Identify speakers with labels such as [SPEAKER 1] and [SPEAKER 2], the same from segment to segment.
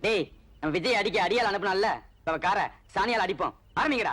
[SPEAKER 1] டேய் நம்ம விஜய் அடிக்க அடியால் அனுப்பினால நம்ம கார சாணியால் அடிப்போம். ஆரம்பிங்கடா.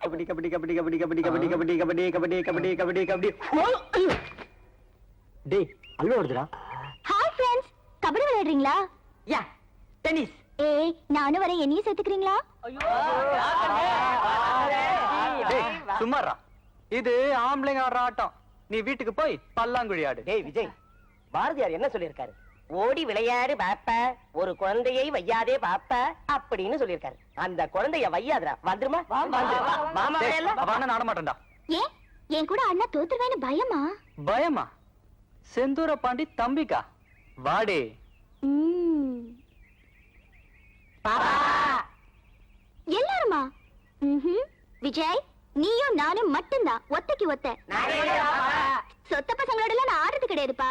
[SPEAKER 2] கபடி கபடி கபடி கபடி கபடி கபடி கபடி கபடி கபடி கபடி கபடி
[SPEAKER 1] டேய் அல்வா வருதுடா
[SPEAKER 3] ஹாய் ஃப்ரெண்ட்ஸ் கபடி விளையாடுறீங்களா
[SPEAKER 1] யா டென்னிஸ்
[SPEAKER 3] ஏய் நானும் வரேன் என்னையும் சேர்த்துக்கிறீங்களா
[SPEAKER 2] சும்மாரா இது ஆம்பளைங்க ஆடுற ஆட்டம் நீ வீட்டுக்கு போய் பல்லாங்குழி ஆடு
[SPEAKER 1] டேய் விஜய் பாரதியார் என்ன சொல்லியிருக்காரு ஓடி விளையாடு பாப்ப. ஒரு குழந்தையை வையாதே பாப்ப அப்படின்னு சொல்லியிருக்காரு. அந்த குழந்தைய வையாதுடா. வந்துருமா? மாமா.
[SPEAKER 2] அண்ணன் ஆட மாட்டான்டா
[SPEAKER 3] ஏன் என் கூட அண்ணா தோத்துருவேன்னு பயமா?
[SPEAKER 2] பயமா? செந்தூர பாண்டி தம்பிக்கா. வாடே.
[SPEAKER 3] எல்லாருமா. விஜய் நீயும் நானும் மட்டும்தான். ஒத்தைக்கு ஒத்த. சொத்த பசங்களோட எல்லாம் நான் ஆடுறது கிடையாதுப்பா.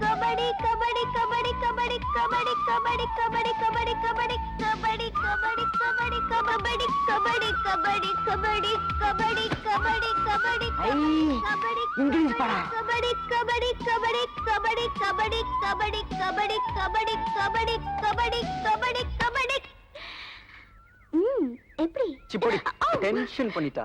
[SPEAKER 3] கபடி கபடி கபடி கபடி கபடி கபடி கபடி கபடி கபடி கபடி கபடி கபடி கபடி கபடி கபடி கபடி கபடி கபடி கபடி
[SPEAKER 1] இங்கிலீஷ் படா.
[SPEAKER 3] கபடி கபடி கபடி கபடி கபடி கபடி கபடி கபடி கபடி கபடி கபடி கபடி ம் எப்படி
[SPEAKER 2] சிப்போடி டென்ஷன் பண்ணிட்டா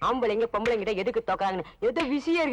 [SPEAKER 1] ஆம்பளைங்க பொம்பளைங்கிட்ட எதுக்கு தோக்குறாங்கன்னு? எது விஷயம்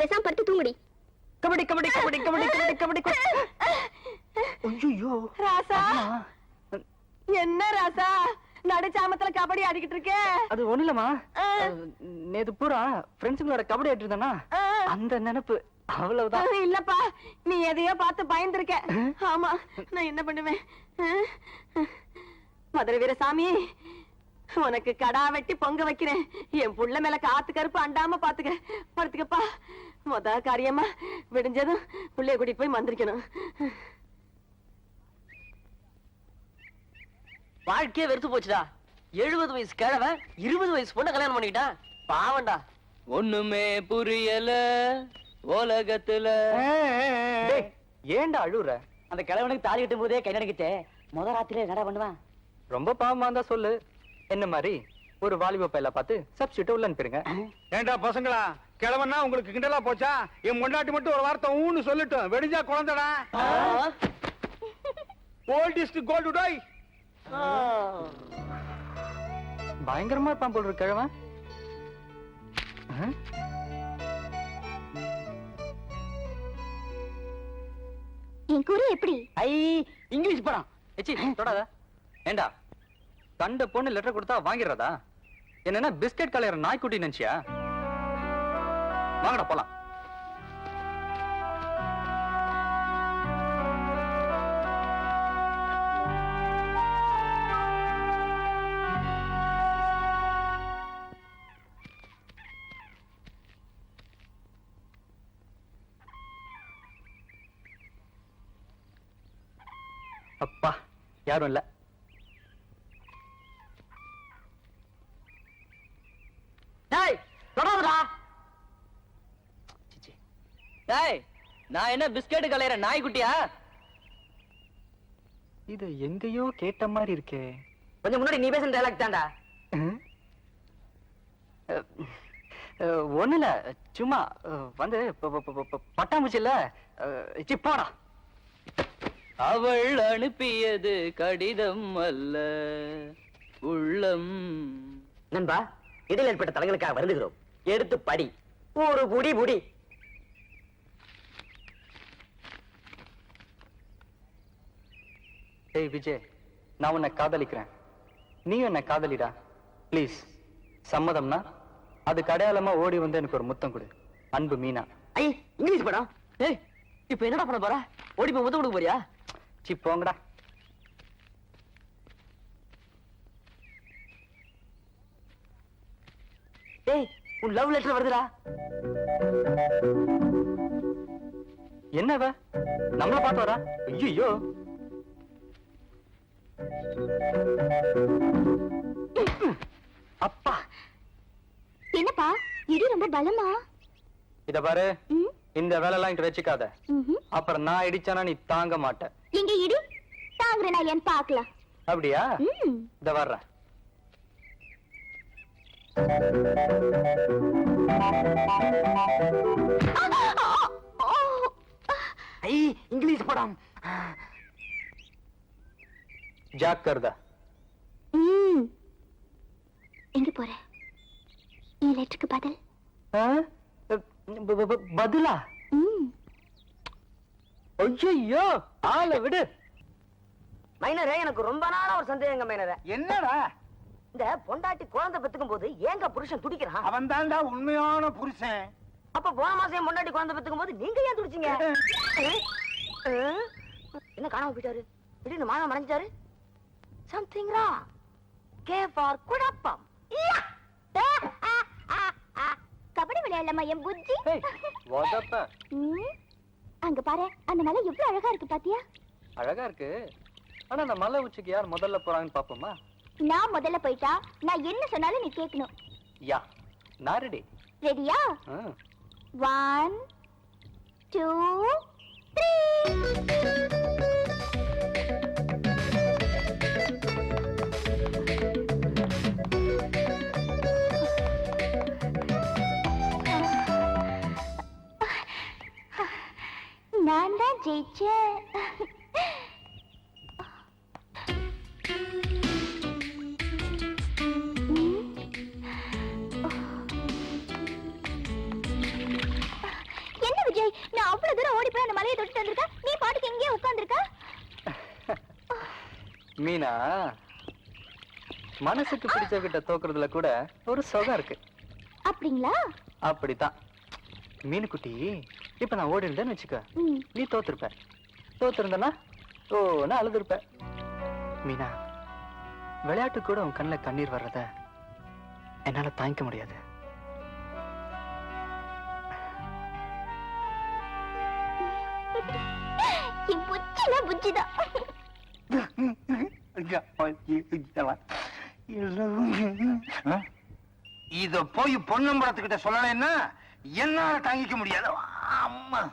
[SPEAKER 3] பேசாம படுத்து தூங்குடி.
[SPEAKER 2] கபடி கபடி கபடி கபடி கபடி கபடி ஐயோ
[SPEAKER 1] ராசா. என்ன ராசா? நடுச்சாமத்துல கபடி ஆடிக்கிட்டு இருக்க.
[SPEAKER 2] அது ஒண்ணு இல்லம்மா. நேத்து பூரா ஃப்ரெண்ட்ஸுங்களோட கபடி ஆடிட்டு அந்த நினைப்பு. அவ்வளவுதான்.
[SPEAKER 1] இல்லப்பா. நீ எதையோ பார்த்து பயந்துருக்க. ஆமா நான் என்ன பண்ணுவேன்? மதுரை வீரசாமி உனக்கு கடா வெட்டி பொங்க வைக்கிறேன். என் புள்ள மேல காத்து கருப்பு அண்டாம பாத்துக்க. படுத்துக்கப்பா. முத காரியமா விடிஞ்சதும் புள்ளைய கூட்டிட்டு போய் மந்திரிக்கணும். வாழ்க்கையே வெறுத்து போச்சுடா. எழுபது வயசு கிழவன் இருபது வயசு பொண்ணை கல்யாணம் பண்ணிக்கிட்டான் பாவம்டா.
[SPEAKER 4] ஒண்ணுமே புரியல உலகத்துல.
[SPEAKER 2] டேய், ஏன்டா அழுவுற?
[SPEAKER 1] அந்த கிழவனுக்கு தாலி கட்டும் போதே கை நடிக்கிட்டே முத ராத்திரியே என்னடா பண்ணுவான்?
[SPEAKER 2] ரொம்ப பாவமா இருந்தா சொல்லு. என்ன மாதிரி? ஒரு வாலிப பையல பார்த்து சப்ஸ்டியூட் உள்ள அனுப்பிடுங்க.
[SPEAKER 5] ஏண்டா பசங்களா கிழவன்னா உங்களுக்கு கிண்டலா போச்சா? என் முன்னாடி மட்டும் ஒரு வார்த்தை ஊன்னு சொல்லட்டும். வெடிஞ்சா குழந்தடா. ஓல்டிஸ்ட் கோல்டு டோய்
[SPEAKER 2] பயங்கரமா இருப்பான் போல் இருக்கு கிழவன்?
[SPEAKER 3] என் குறி எப்படி?
[SPEAKER 2] ஐ இங்கிலீஷ் படம். எச்சி தொடாத. ஏண்டா? கண்ட பொண்ணு லெட்டர் கொடுத்தா வாங்கிடுறதா? என்னன்னா பிஸ்கெட் கலையற நாய்க்குட்டி நினைச்சியா? வாங்கடா போலாம். அப்பா யாரும் இல்ல
[SPEAKER 1] டேய்
[SPEAKER 4] டேய் நான் என்ன பிஸ்கட் கலையற நாய்க்குட்டியா?
[SPEAKER 2] இது எங்கேயோ கேட்ட மாதிரி இருக்கே.
[SPEAKER 1] கொஞ்சம் முன்னாடி நீ பேசுன டைலாக் தான்டா.
[SPEAKER 2] ஒண்ணு இல்ல சும்மா வந்து ப- ப- ப- ப- பட்டாம்பூச்சி இல்ல அஹ், சி, போடா.
[SPEAKER 4] அவள் அனுப்பியது கடிதம் அல்ல உள்ளம்.
[SPEAKER 1] நண்பா இடையில் ஏற்பட்ட தலங்களுக்காக வருந்துகிறோம். எடுத்து படி. ஒரு புடி புடி.
[SPEAKER 2] விஜய் நான் உன்னை காதலிக்கிறேன். நீ என்ன காதலிடா. ப்ளீஸ் சம்மதம்னா அதுக்கு அடையாளமா ஓடி வந்து எனக்கு ஒரு முத்தம் கொடு. அன்பு மீனா.
[SPEAKER 1] ஐ இங்கிலீஷ் படம் ஏய் இப்போ என்னடா பண்ண போற? ஓடி போய் முத்தம் கொடுக்க போறியா?
[SPEAKER 2] சி போங்கடா.
[SPEAKER 1] டேய் உன் லவ் லெட்டர் வருதுடா.
[SPEAKER 2] என்னவ நம்மள பார்த்து வரா? ஐயோ அப்பா.
[SPEAKER 3] என்னப்பா? இடி ரொம்ப பலமா?
[SPEAKER 2] இத பாரு. இந்த வேலைலாம் இங்க வச்சுக்காத. அப்புறம் நான் இடிச்சானா நீ தாங்க மாட்ட.
[SPEAKER 3] எங்க இடி. தாங்குற நான் ஏன் பாக்கலாம்
[SPEAKER 2] அப்படியா இத வர்றேன்.
[SPEAKER 1] ஐ இங்கிலீஷ் படம்.
[SPEAKER 2] ஜாக்கிரதா.
[SPEAKER 3] எங்க போற? என் லெட்டருக்கு பதில்?
[SPEAKER 2] பதிலா. ஐயோ ஆள விடு.
[SPEAKER 1] மைனரே எனக்கு ரொம்ப நாளா ஒரு சந்தேகங்க மைனரே.
[SPEAKER 5] என்னடா?
[SPEAKER 1] இந்த பொண்டாட்டி குழந்தை பெத்துக்கும் போது ஏங்க புருஷன் துடிக்கிறான்?
[SPEAKER 5] அவன் தான்டா உண்மையான புருஷன்.
[SPEAKER 1] அப்ப போன மாசம் பொண்டாட்டி குழந்தை பெத்துக்கும் போது நீங்க ஏன் துடிச்சீங்க? என்ன காணாம போயிட்டாரு? திடீர்னு மானம் மறைஞ்சாரு சம்திங் ரா கே ஃபார் குழப்பம்!
[SPEAKER 3] கபடி விளையாடலாமா என் புத்தி. அங்க பாரு அந்த மலை எவ்வளவு அழகா இருக்கு பாத்தியா?
[SPEAKER 2] அழகா இருக்கு. ஆனா அந்த மலை உச்சிக்கு யார் முதல்ல போறாங்கன்னு பாப்போமா?
[SPEAKER 3] நான் முதல்ல போயிட்டா நான் என்ன சொன்னாலும் நீ கேட்கணும்.
[SPEAKER 2] யா நான் ரெடி
[SPEAKER 3] ரெடியா ஒன் டூ த்ரீ நான் தான் ஜெயிச்சேன்.
[SPEAKER 2] மீனா மனசுக்கு பிடிச்சவகிட்ட தோக்குறதுல கூட ஒரு சுகம் இருக்கு.
[SPEAKER 3] அப்படிங்களா?
[SPEAKER 2] அப்படித்தான். மீனுக்குட்டி இப்ப நான் ஓடி இருந்தேன்னு வச்சுக்க நீ தோத்துருப்ப. தோத்துருந்தனா ஓ நான் அழுதுருப்ப. மீனா விளையாட்டு கூட உன் கண்ணுல கண்ணீர் வர்றத என்னால தாங்கிக்க முடியாது.
[SPEAKER 3] புச்சிதான்
[SPEAKER 5] இத போய் பொன்னம்பலத்துக்கிட்ட சொல்லலைன்னா என்னால தாங்கிக்க முடியாது. அம்மா.